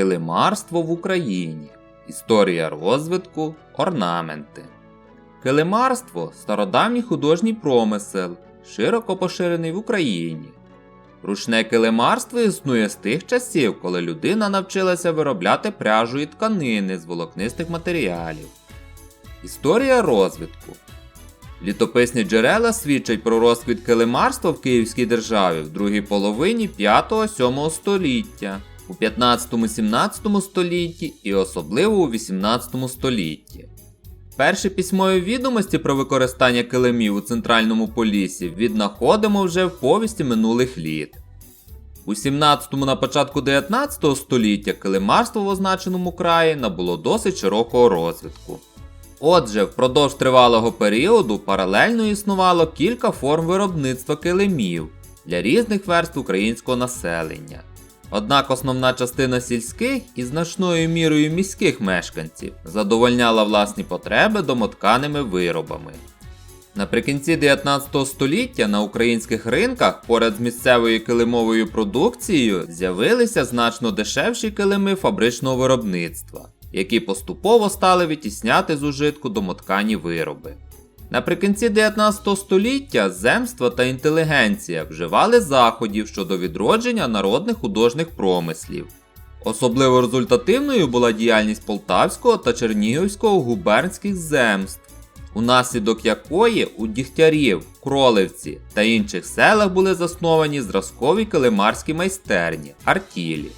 Килимарство в Україні. Історія розвитку, орнаменти. Килимарство стародавній художній промисел, широко поширений в Україні. Ручне килимарство існує з тих часів, коли людина навчилася виробляти пряжу і тканини з волокнистих матеріалів. Історія розвитку. Літописні джерела свідчать про розквіт килимарства в Київській державі в другій половині 5-7 століття, у 15-17 столітті і особливо у 18 столітті. Перші письмові відомості про використання килимів у центральному полісі віднаходимо вже в повісті минулих літ. У 17-му на початку 19 століття килимарство в означеному краї набуло досить широкого розвитку. Отже, впродовж тривалого періоду паралельно існувало кілька форм виробництва килимів для різних верств українського населення. Однак основна частина сільських і значною мірою міських мешканців задовольняла власні потреби домотканими виробами. Наприкінці 19 століття на українських ринках поряд з місцевою килимовою продукцією з'явилися значно дешевші килими фабричного виробництва, які поступово стали витісняти з ужитку домоткані вироби. Наприкінці 19 століття земство та інтелігенція вживали заходів щодо відродження народних художніх промислів. Особливо результативною була діяльність Полтавського та Чернігівського губернських земств, унаслідок якої у Дігтярів, Кролевці та інших селах були засновані зразкові килимарські майстерні артілі.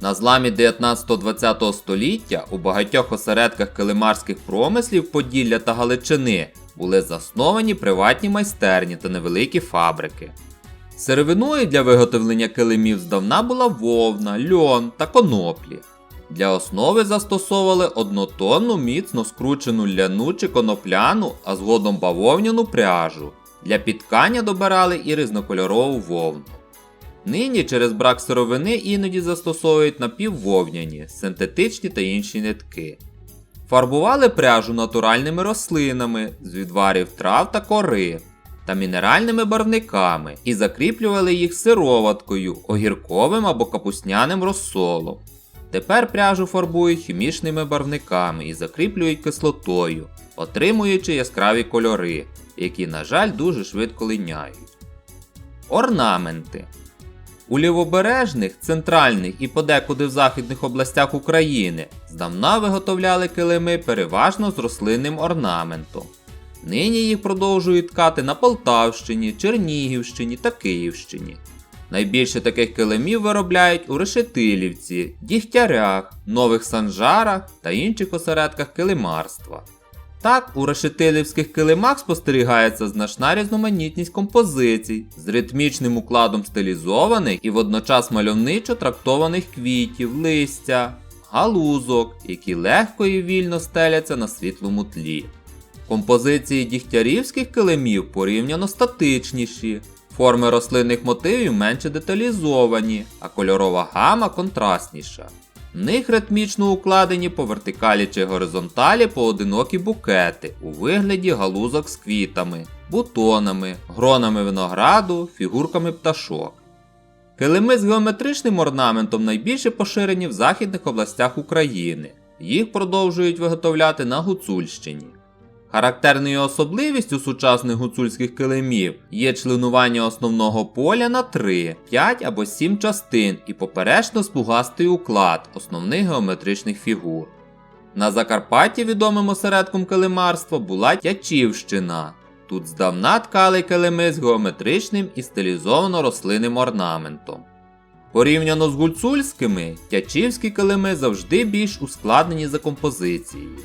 На зламі 19-20 століття у багатьох осередках килимарських промислів Поділля та Галичини були засновані приватні майстерні та невеликі фабрики. Сировиною для виготовлення килимів здавна була вовна, льон та коноплі. Для основи застосовували однотонну міцно скручену ляну чи конопляну, а згодом бавовняну пряжу. Для підкання добирали і різнокольорову вовну. Нині через брак сировини іноді застосовують напіввовняні, синтетичні та інші нитки. Фарбували пряжу натуральними рослинами з відварів трав та кори та мінеральними барвниками і закріплювали їх сироваткою, огірковим або капусняним розсолом. Тепер пряжу фарбують хімічними барвниками і закріплюють кислотою, отримуючи яскраві кольори, які, на жаль, дуже швидко линяють. Орнаменти у лівобережних, центральних і подекуди в західних областях України здавна виготовляли килими переважно з рослинним орнаментом. Нині їх продовжують ткати на Полтавщині, Чернігівщині та Київщині. Найбільше таких килимів виробляють у Решетилівці, Дігтярях, Нових Санжарах та інших осередках килимарства. Так, у решетилівських килимах спостерігається значна різноманітність композицій з ритмічним укладом стилізованих і водночас мальовничо трактованих квітів, листя, галузок, які легко і вільно стеляться на світлому тлі. Композиції дігтярівських килимів порівняно статичніші, форми рослинних мотивів менше деталізовані, а кольорова гама контрастніша. В них ритмічно укладені по вертикалі чи горизонталі поодинокі букети у вигляді галузок з квітами, бутонами, гронами винограду, фігурками пташок. Килими з геометричним орнаментом найбільше поширені в західних областях України. Їх продовжують виготовляти на Гуцульщині. Характерною особливістю сучасних гуцульських килимів є членування основного поля на 3, 5 або 7 частин і поперечно спугастий уклад основних геометричних фігур. На Закарпатті відомим осередком килимарства була Тячівщина. Тут здавна ткали килими з геометричним і стилізовано рослинним орнаментом. Порівняно з гуцульськими, тячівські килими завжди більш ускладнені за композицією.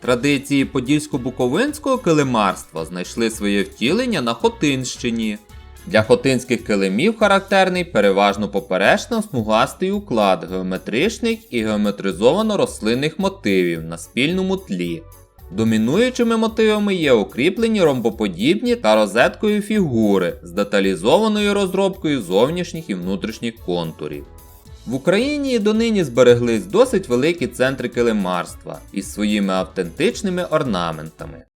Традиції подільсько-буковинського килимарства знайшли своє втілення на Хотинщині. Для хотинських килимів характерний переважно поперечно смугастий уклад геометричних і геометризовано рослинних мотивів на спільному тлі. Домінуючими мотивами є укріплені ромбоподібні та розеткою фігури з деталізованою розробкою зовнішніх і внутрішніх контурів. В Україні донині збереглись досить великі центри килимарства із своїми автентичними орнаментами.